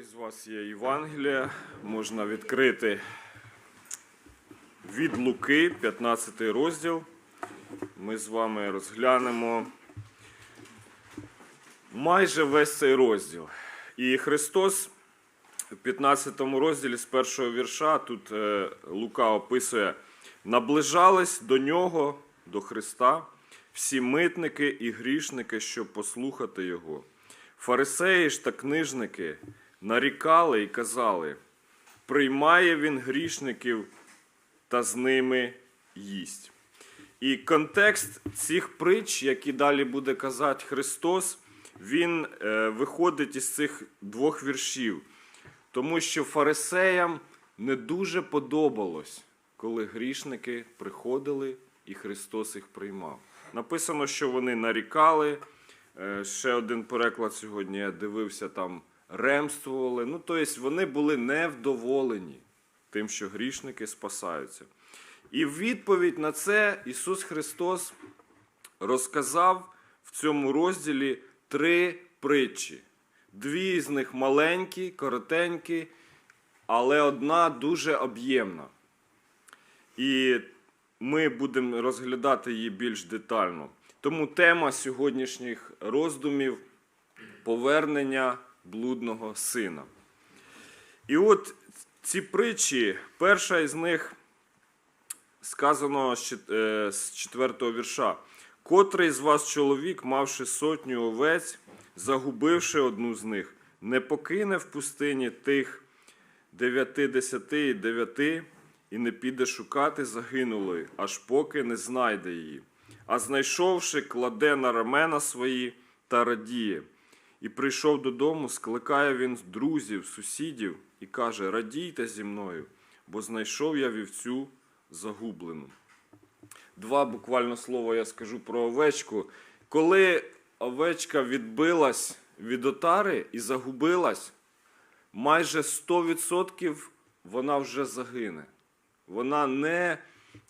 із вас є Євангелія, можна відкрити від Луки, 15 розділ. Ми з вами розглянемо майже весь цей розділ. І Христос в 15 розділі з першого вірша тут е, Лука описує: наближались до нього, до Христа, всі митники і грішники, щоб послухати Його. Фарисеї ж та книжники нарікали і казали: приймає він грішників та з ними їсть. І контекст цих притч, які далі буде казати Христос, він е, виходить із цих двох віршів. Тому що фарисеям не дуже подобалось, коли грішники приходили і Христос їх приймав. Написано, що вони нарікали. Е, Ще один переклад сьогодні я дивився, там ремствували. Ну, тобто вони були невдоволені тим, що грішники спасаються. І в відповідь на це Ісус Христос розказав в цьому розділі три притчі. Дві з них маленькі, коротенькі, але одна дуже об'ємна. І ми будемо розглядати її більш детально. Тому тема сьогоднішніх роздумів повернення блудного сина. І от ці притчі, перша із них сказано з е, четвертого вірша. Котрий з вас чоловік, мавши сотню овець, загубивши одну з них, не покине в пустині тих дев'яти десяти і дев'яти, і не піде шукати загинулої, аж поки не знайде її. А знайшовши, кладе на рамена свої та радіє. І прийшов додому, скликає він друзів, сусідів і каже: Радійте зі мною, бо знайшов я вівцю загублену. Два буквально слова я скажу про овечку. Коли овечка відбилась від отари і загубилась, майже 100% вона вже загине. Вона не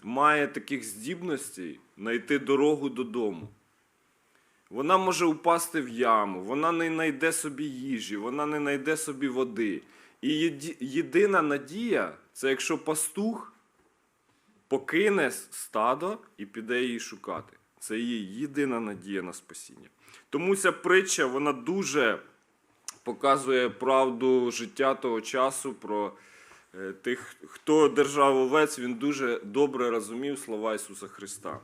має таких здібностей знайти дорогу додому. Вона може упасти в яму, вона не знайде собі їжі, вона не знайде собі води. І єдина надія це якщо пастух покине стадо і піде її шукати. Це її єдина надія на спасіння. Тому ця притча вона дуже показує правду життя того часу про е, тих, хто держав овець, він дуже добре розумів слова Ісуса Христа.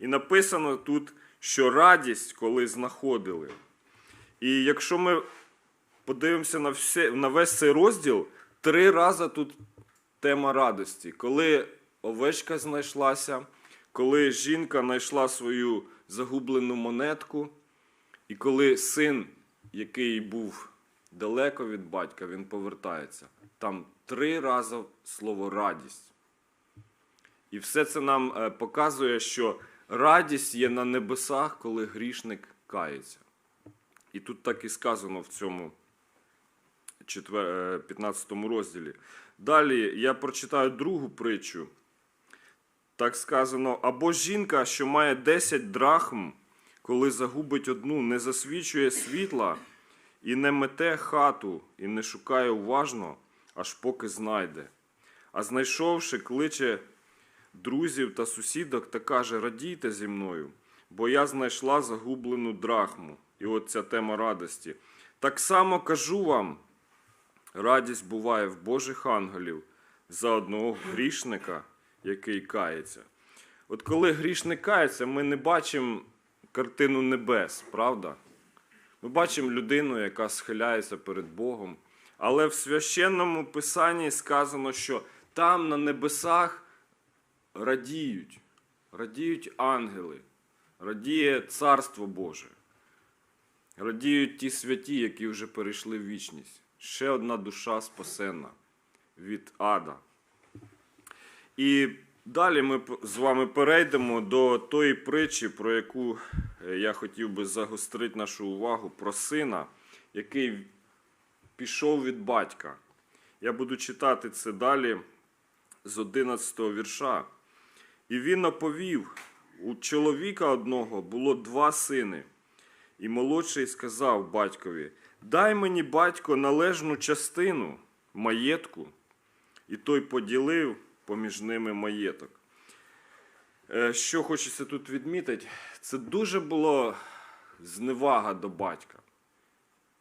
І написано тут, що радість, коли знаходили. І якщо ми подивимося на, все, на весь цей розділ, три рази тут тема радості. Коли овечка знайшлася, коли жінка знайшла свою загублену монетку, і коли син, який був далеко від батька, він повертається. Там три рази слово радість. І все це нам е, показує, що радість є на небесах, коли грішник кається. І тут так і сказано в цьому е, 15 розділі. Далі я прочитаю другу притчу. Так сказано: або жінка, що має 10 драхм, коли загубить одну, не засвічує світла і не мете хату, і не шукає уважно, аж поки знайде. А знайшовши, кличе друзів та сусідок та каже: Радійте зі мною, бо я знайшла загублену драхму. І от ця тема радості. Так само кажу вам, радість буває в Божих ангелів за одного грішника, який кається. От коли грішник кається, ми не бачимо картину небес, правда? Ми бачимо людину, яка схиляється перед Богом. Але в священному писанні сказано, що там на небесах радіють, радіють ангели, радіє Царство Боже, радіють ті святі, які вже перейшли в вічність. Ще одна душа спасена від ада. І далі ми з вами перейдемо до тої притчі, про яку е, я хотів би загострити нашу увагу, про сина, який пішов від батька. Я буду читати це далі з 11 вірша. І він оповів: у чоловіка одного було два сини. І молодший сказав батькові: дай мені батько належну частину маєтку, і той поділив поміж ними маєток. Е, Що хочеться тут відмітити, це дуже було зневага до батька.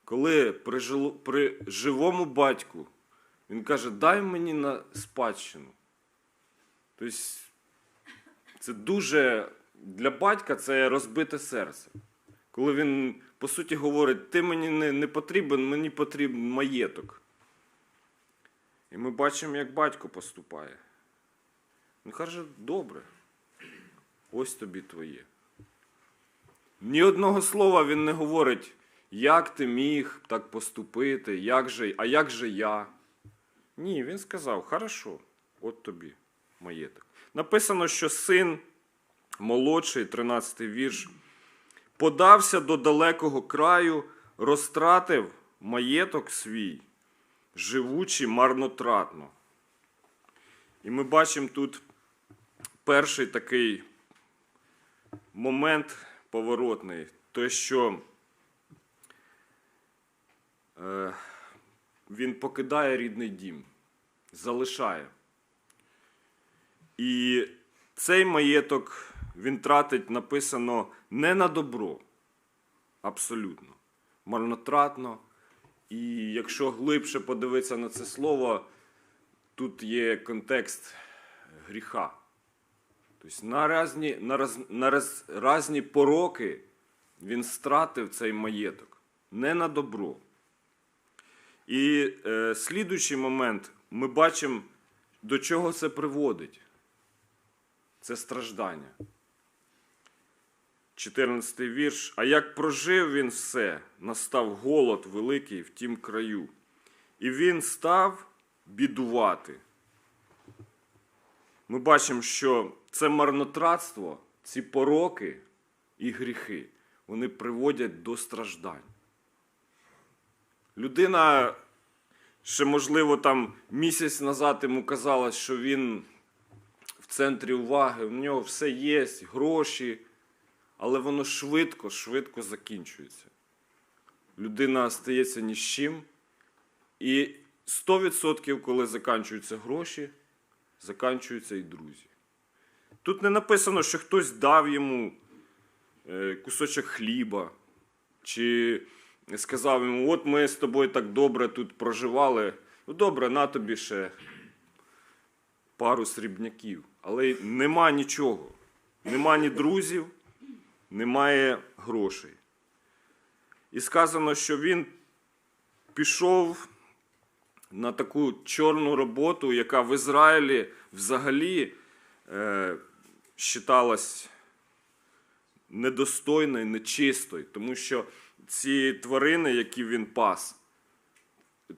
Коли при, жило- при живому батьку він каже, дай мені на спадщину. Тобто, це дуже для батька це розбите серце. Коли він, по суті, говорить, ти мені не, не потрібен, мені потрібен маєток. І ми бачимо, як батько поступає. Він каже, добре, ось тобі твоє. Ні одного слова він не говорить, як ти міг так поступити, як же, а як же я. Ні, він сказав, хорошо, от тобі маєток. Написано, що син молодший, 13 вірш, подався до далекого краю, розтратив маєток свій, живучи марнотратно. І ми бачимо тут перший такий момент поворотний, те, що е, він покидає рідний дім, залишає. І цей маєток він тратить, написано, не на добро, абсолютно, марнотратно. І якщо глибше подивитися на це слово, тут є контекст гріха. Тобто на різні, на, раз, на раз, разні пороки він стратив цей маєток, не на добро. І е, слідуючий момент ми бачимо, до чого це приводить. Це страждання. 14 вірш. А як прожив він все, настав голод великий в тім краю, і він став бідувати. Ми бачимо, що це марнотратство, ці пороки і гріхи, вони приводять до страждань. Людина ще, можливо, там місяць назад йому казалось, що він в центрі уваги, в нього все є, гроші, але воно швидко, швидко закінчується. Людина стається ні з чим. І 100%, коли закінчуються гроші, закінчуються і друзі. Тут не написано, що хтось дав йому е, кусочок хліба, чи сказав йому, от ми з тобою так добре тут проживали. Ну добре, на тобі ще пару срібняків. Але нема нічого. Нема ні друзів, немає грошей. І сказано, що він пішов на таку чорну роботу, яка в Ізраїлі взагалі е, вважалась недостойною, нечистою, тому що ці тварини, які він пас,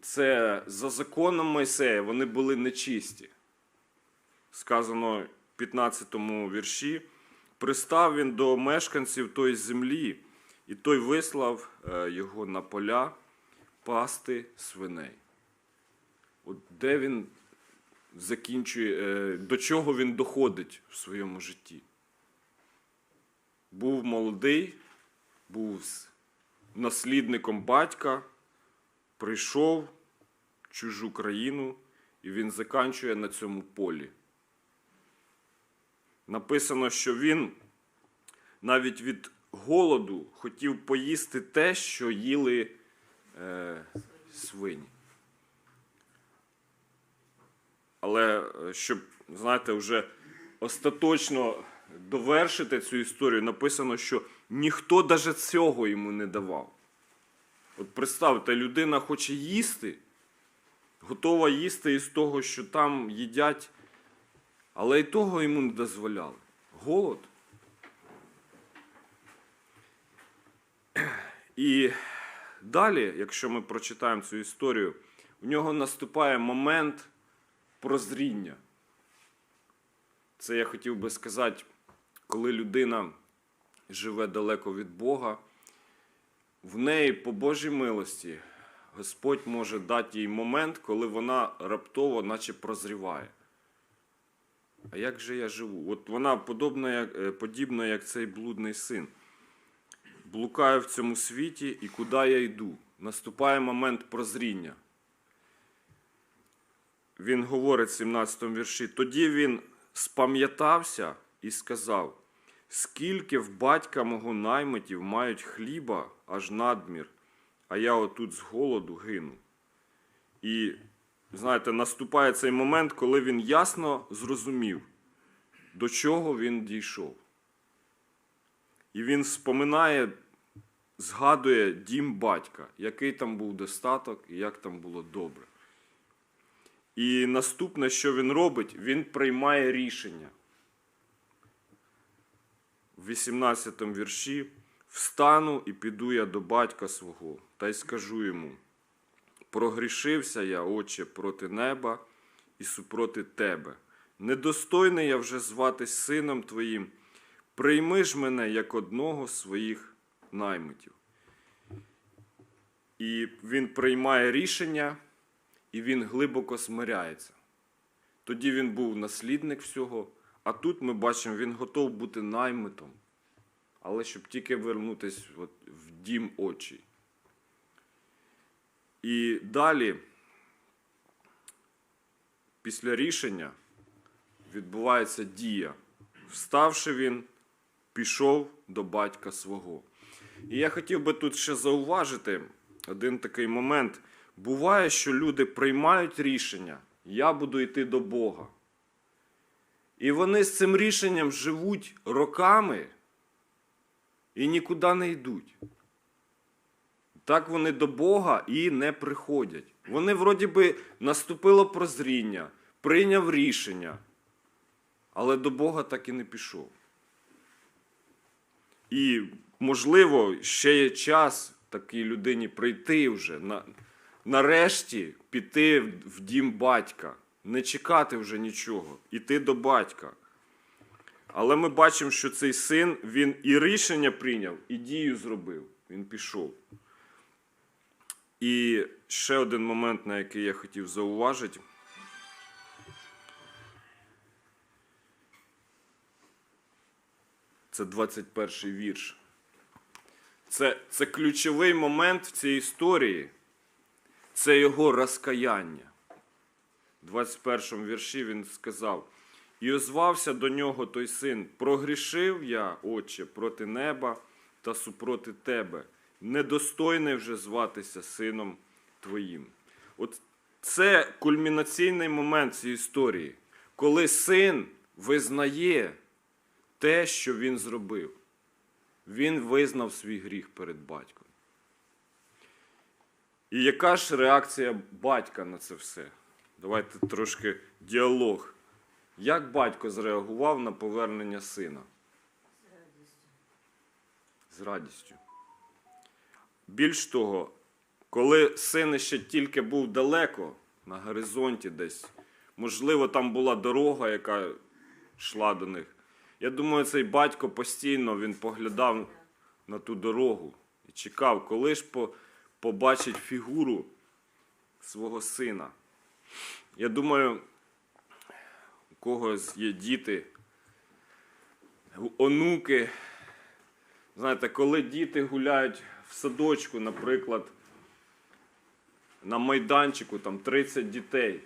це за законом Мойсея, вони були нечисті. Сказано в 15 вірші. Пристав він до мешканців тої землі, і той вислав е, його на поля пасти свиней. От де він закінчує, е, до чого він доходить в своєму житті? Був молодий, був наслідником батька, прийшов в чужу країну, і він закінчує на цьому полі. Написано, що він навіть від голоду хотів поїсти те, що їли е, свині. Але е, щоб, знаєте, вже остаточно довершити цю історію, написано, що ніхто навіть цього йому не давав. От представте, людина хоче їсти, готова їсти із того, що там їдять, але і того йому не дозволяли. Голод. І далі, якщо ми прочитаємо цю історію, у нього наступає момент прозріння. Це я хотів би сказати, коли людина живе далеко від Бога, в неї по Божій милості Господь може дати їй момент, коли вона раптово, наче прозріває. А як же я живу? От вона подобна, як, е, подібна, як цей блудний син. Блукаю в цьому світі і куди я йду? наступає момент прозріння. Він говорить в 17 вірші: тоді він спам'ятався і сказав: скільки в батька мого наймитів мають хліба аж надмір, а я отут з голоду гину. І знаєте, наступає цей момент, коли він ясно зрозумів, до чого він дійшов. І він споминає, згадує дім батька, який там був достаток і як там було добре. І наступне, що він робить, він приймає рішення. В 18 вірші встану і піду я до батька свого, та й скажу йому: прогрішився я, отче, проти неба і супроти тебе. Недостойний я вже зватись сином твоїм. Прийми ж мене як одного з своїх наймитів. І він приймає рішення, і він глибоко смиряється. Тоді він був наслідник всього, а тут ми бачимо, він готов бути наймитом, але щоб тільки вернутися в дім очі. І далі, після рішення, відбувається дія. Вставши він, пішов до батька свого. І я хотів би тут ще зауважити один такий момент. Буває, що люди приймають рішення, я буду йти до Бога. І вони з цим рішенням живуть роками і нікуди не йдуть. Так вони до Бога і не приходять. Вони, вроді би, наступило прозріння, прийняв рішення, але до Бога так і не пішов. І, можливо, ще є час такій людині прийти вже, на, нарешті піти в дім батька, не чекати вже нічого, іти до батька. Але ми бачимо, що цей син він і рішення прийняв, і дію зробив. Він пішов. І ще один момент, на який я хотів зауважити. Це 21 вірш. Це, це ключовий момент в цій історії. Це його розкаяння. В 21 вірші він сказав: І озвався до нього той син: Прогрішив я, отче, проти неба та супроти тебе, недостойний вже зватися сином твоїм. От це кульмінаційний момент цієї історії, коли син визнає те, що він зробив. Він визнав свій гріх перед батьком. І яка ж реакція батька на це все? Давайте трошки діалог. Як батько зреагував на повернення сина? З радістю. Більш того, коли син ще тільки був далеко, на горизонті десь, можливо, там була дорога, яка йшла до них. Я думаю, цей батько постійно він поглядав на ту дорогу і чекав, коли ж побачить фігуру свого сина. Я думаю, у когось є діти, онуки. Знаєте, коли діти гуляють в садочку, наприклад, на майданчику там 30 дітей.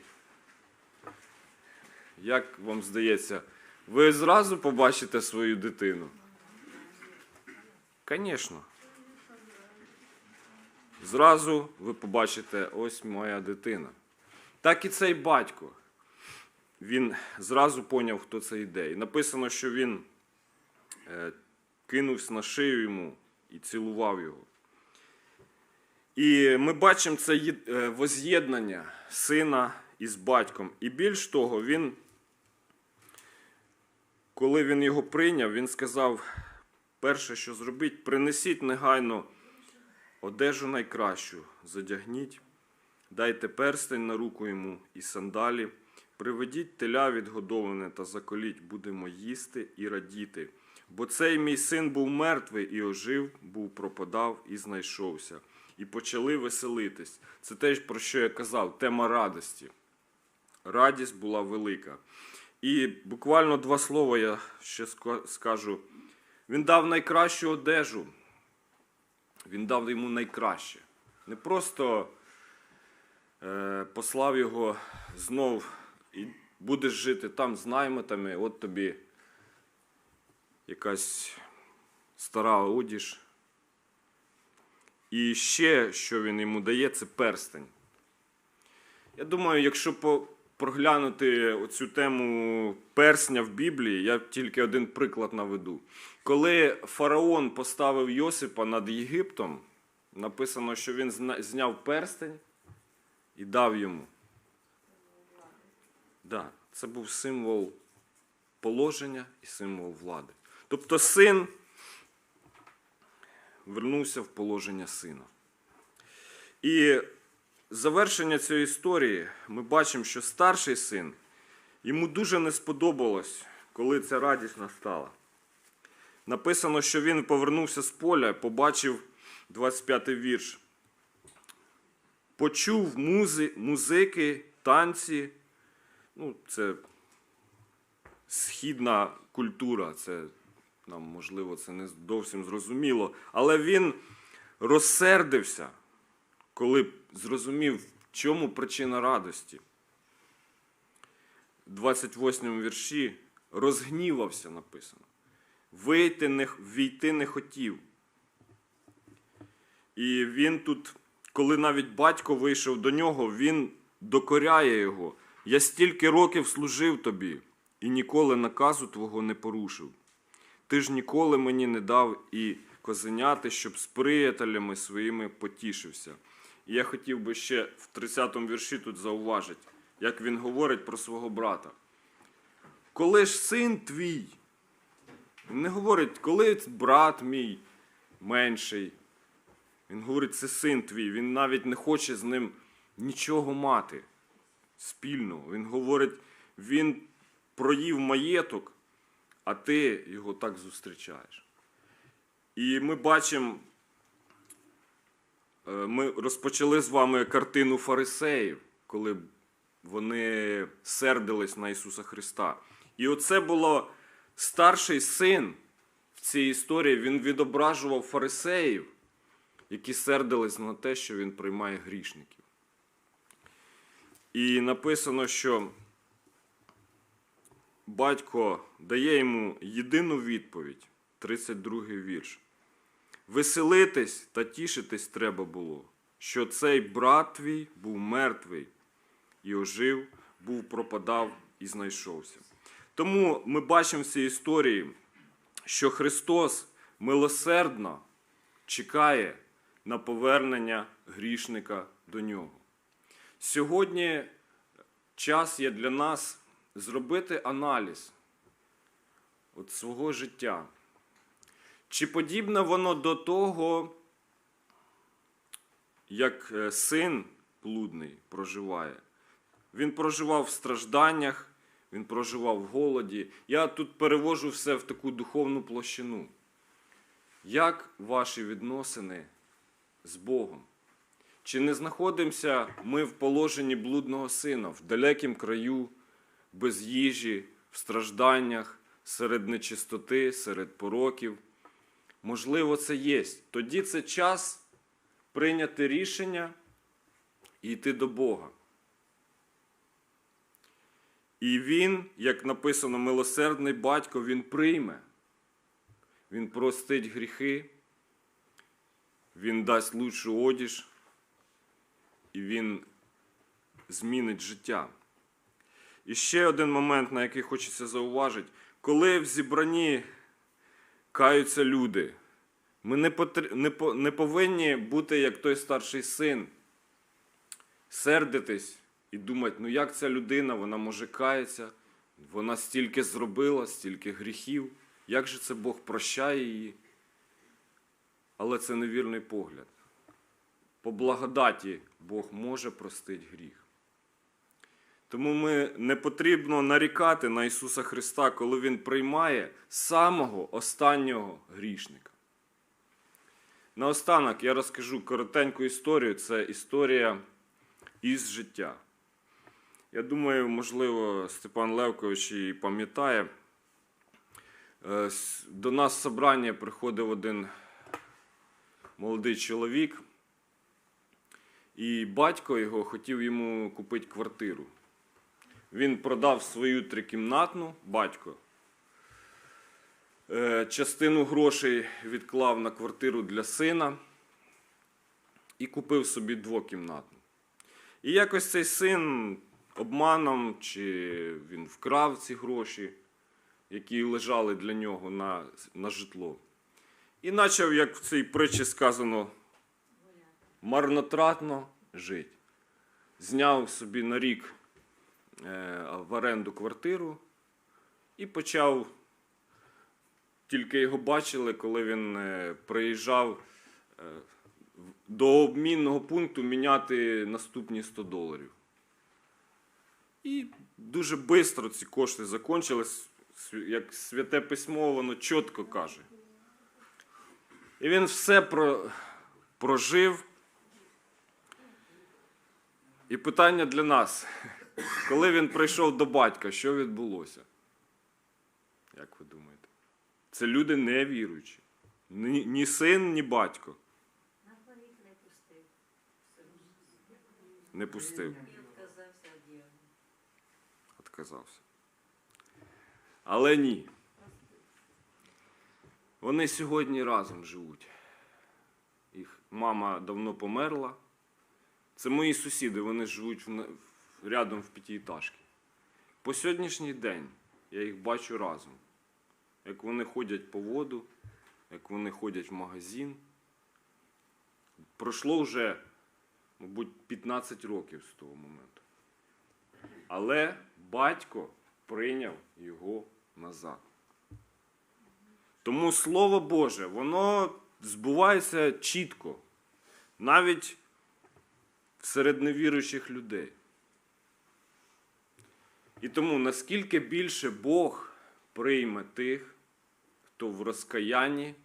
Як вам здається, ви зразу побачите свою дитину? Звісно. Зразу ви побачите, ось моя дитина. Так і цей батько. Він зразу поняв, хто це йде. І написано, що він е, кинувся на шию йому і цілував його. І ми бачимо це е, воз'єднання сина із батьком. І більш того, він, коли він його прийняв, він сказав: перше, що зробіть, принесіть негайно одежу найкращу, задягніть, дайте перстень на руку йому і сандалі, приведіть теля відгодоване та заколіть, будемо їсти і радіти. Бо цей мій син був мертвий і ожив, був пропадав і знайшовся. І почали веселитись. Це теж про що я казав, тема радості. Радість була велика. І буквально два слова я ще скажу. Він дав найкращу одежу. Він дав йому найкраще. Не просто е, послав його знов і будеш жити там з наймитами, от тобі якась стара одіж. І ще, що він йому дає, це перстень. Я думаю, якщо проглянути оцю тему персня в Біблії, я тільки один приклад наведу. Коли фараон поставив Йосипа над Єгиптом, написано, що він зняв перстень і дав йому. Да, це був символ положення і символ влади. Тобто син вернувся в положення сина. І завершення цієї історії ми бачимо, що старший син йому дуже не сподобалось, коли ця радість настала. Написано, що він повернувся з поля, побачив 25-й вірш. Почув музи, музики, танці. Ну, це східна культура, це нам, можливо, це не зовсім зрозуміло. Але він розсердився, коли зрозумів, в чому причина радості. В 28 вірші розгнівався написано. Вийти не, війти не хотів. І він тут, коли навіть батько вийшов до нього, він докоряє його. Я стільки років служив тобі і ніколи наказу твого не порушив. Ти ж ніколи мені не дав і козеняти, щоб з приятелями своїми потішився. І я хотів би ще в 30-му вірші тут зауважити, як він говорить про свого брата. Коли ж син твій, він не говорить, коли брат мій менший. Він говорить, це син твій. Він навіть не хоче з ним нічого мати спільного. Він говорить, він проїв маєток, а ти його так зустрічаєш. І ми бачимо, е, ми розпочали з вами картину фарисеїв, коли вони сердились на Ісуса Христа. І оце було старший син в цій історії, він відображував фарисеїв, які сердились на те, що він приймає грішників. І написано, що батько дає йому єдину відповідь, 32 вірш. Веселитись та тішитись треба було, що цей брат твій був мертвий і ожив, був пропадав і знайшовся. Тому ми бачимо в цій історії, що Христос милосердно чекає на повернення грішника до нього. Сьогодні час є для нас зробити аналіз от свого життя. Чи подібне воно до того, як е, син блудний проживає? Він проживав в стражданнях, він проживав в голоді. Я тут перевожу все в таку духовну площину. Як ваші відносини з Богом? Чи не знаходимося ми в положенні блудного сина, в далекім краю, без їжі, в стражданнях, серед нечистоти, серед пороків? Можливо, це є. Тоді це час прийняти рішення і йти до Бога. І він, як написано, милосердний батько, він прийме. Він простить гріхи, він дасть лучшу одіж, і він змінить життя. І ще один момент, на який хочеться зауважити, коли в зібранні каються люди, ми не, потр... не, по... не повинні бути як той старший син, сердитись і думати, ну як ця людина, вона може каятися, вона стільки зробила, стільки гріхів, як же це Бог прощає її? Але це невірний погляд. По благодаті Бог може простити гріх. Тому ми не потрібно нарікати на Ісуса Христа, коли Він приймає самого останнього грішника. Наостанок я розкажу коротеньку історію. Це історія із життя. Я думаю, можливо, Степан Левкович і пам'ятає. Е, До нас в собрання приходив один молодий чоловік. І батько його хотів йому купити квартиру. Він продав свою трикімнатну батько. Е, Частину грошей відклав на квартиру для сина і купив собі двокімнатну. І якось цей син обманом чи він вкрав ці гроші, які лежали для нього на, на житло. І почав, як в цій притчі сказано, марнотратно жити. Зняв собі на рік в оренду квартиру і почав. Тільки його бачили, коли він е, приїжджав е, до обмінного пункту міняти наступні 100 доларів. І дуже швидко ці кошти закончились, як святе письмо, воно чітко каже. І він все про, прожив. І питання для нас. Коли він прийшов до батька, що відбулося? Як ви думаєте? Це люди невіруючі. Ні, ні син, ні батько не пустив. від Але ні. Вони сьогодні разом живуть. Їх мама давно померла. Це мої сусіди, вони живуть в- рядом в п'ятиэтажці. По сьогоднішній день я їх бачу разом. Як вони ходять по воду, як вони ходять в магазин. Пройшло вже, мабуть, 15 років з того моменту. Але батько прийняв його назад. Тому Слово Боже, воно збувається чітко, навіть серед невіруючих людей. І тому наскільки більше Бог прийме тих, хто в розкаянні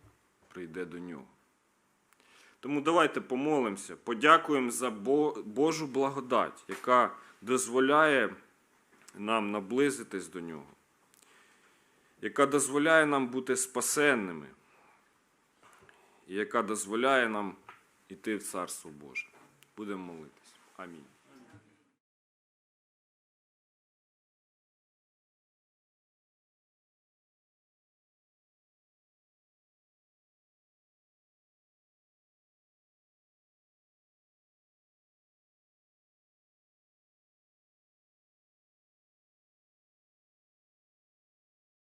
прийде до нього. Тому давайте помолимося, подякуємо за Божу благодать, яка дозволяє нам наблизитись до нього, яка дозволяє нам бути спасенними, і яка дозволяє нам іти в Царство Боже. Будемо молитись. Амінь.